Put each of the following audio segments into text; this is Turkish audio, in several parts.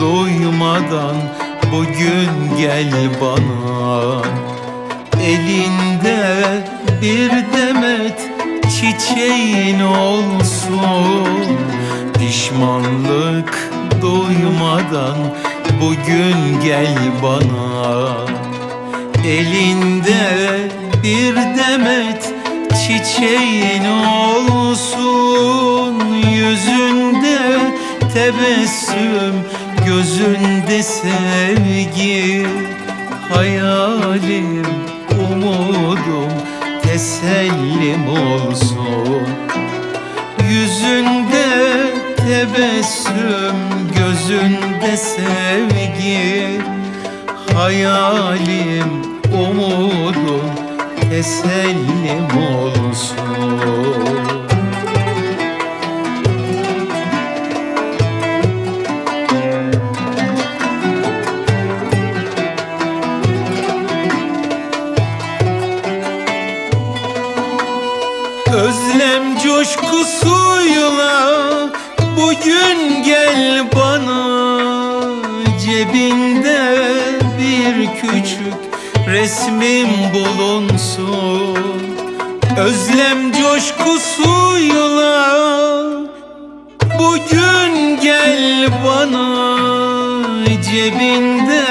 doymadan bugün gel bana. Elinde bir demet çiçeğin olsun. Pişmanlık doymadan bugün gel bana. Elinde bir demet çiçeğin olsun. Yüzünde tebessüm, gözünde sevgi Hayalim, umudum, tesellim olsun. Yüzünde tebessüm, gözünde sevgi Hayalim, umudum, tesellim olsun coşkusuyla bugün gel bana. Cebinde bir küçük resmim bulunsun. Özlem coşkusuyla bugün gel bana. Cebinde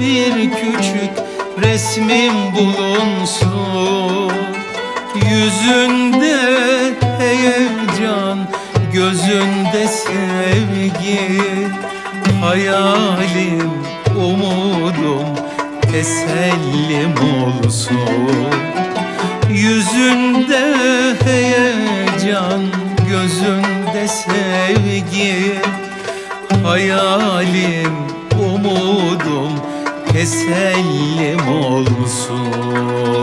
bir küçük resmim bulunsun. Yüzünde gözünde sevgi Hayalim, umudum, tesellim olsun. Yüzünde heyecan, gözünde sevgi Hayalim, umudum, tesellim olsun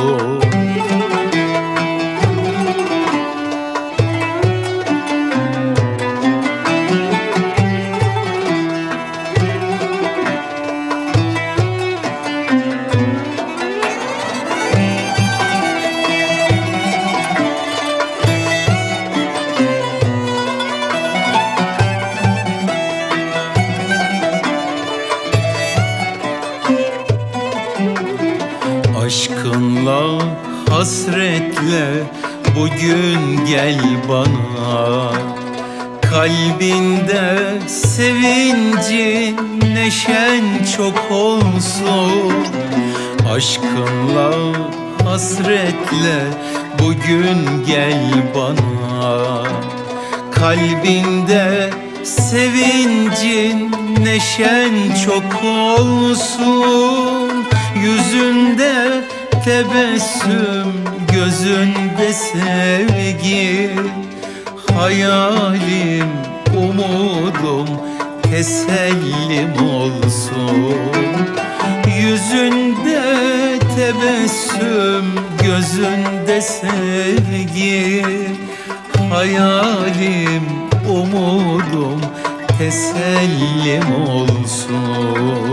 hasretle bugün gel bana. Kalbinde sevincin neşen çok olsun. Aşkınla hasretle bugün gel bana. Kalbinde sevincin neşen çok olsun. Yüzünde tebessüm, gözünde sevgi. Hayalim, umudum, tesellim olsun. Yüzünde tebessüm, gözünde sevgi. Hayalim, umudum, tesellim olsun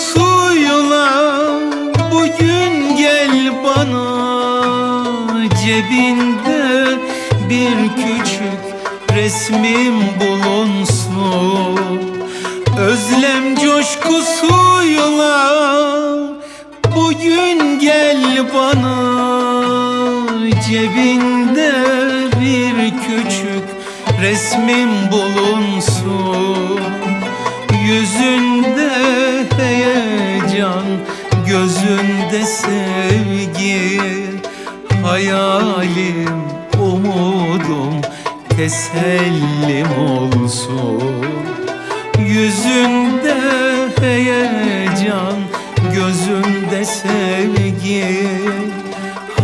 coşkusuyla bugün gel bana Cebinde bir küçük resmim bulunsun. Özlem coşkusuyla bugün gel bana Cebinde bir küçük resmim bulunsun gözünde sevgi Hayalim, umudum, tesellim olsun. Yüzünde heyecan, gözünde sevgi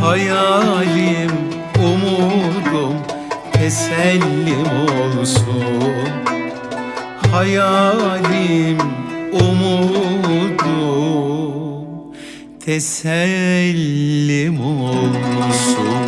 Hayalim, umudum, tesellim olsun. Hayalim, umudum, tesellim olsun